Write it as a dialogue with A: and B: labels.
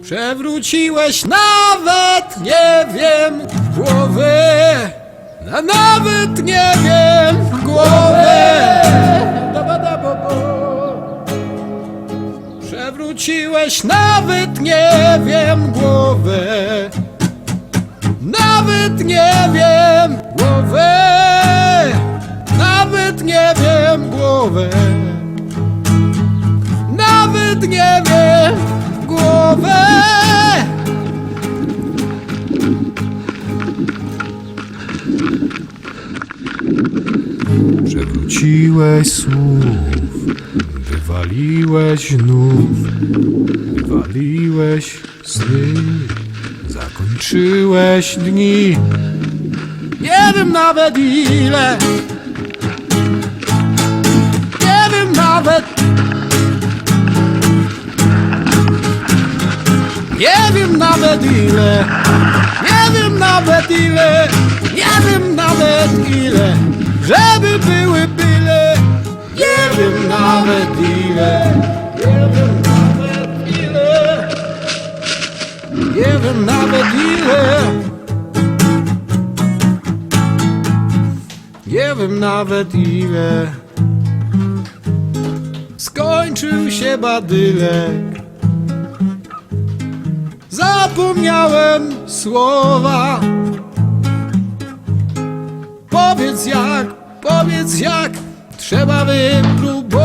A: Przewróciłeś nawet, nie wiem, głowę. A nawet nie wiem, głowę. Przewróciłeś nawet, nie wiem, głowę. Nawet nie wiem, głowę. Nawet nie wiem, głowę. Nawet nie wiem, Przewróciłeś słów, wywaliłeś znów, wywaliłeś sny, zakończyłeś dni. Nie wiem nawet ile, nie wiem nawet. Nie wiem nawet ile, nie wiem nawet ile, żeby były byle. Nie wiem nawet ile, nie wiem nawet ile, nie wiem nawet ile. Nie wiem nawet ile. Skończył się badylek. Zapomniałem słowa Powiedz jak, powiedz jak Trzeba wypróbować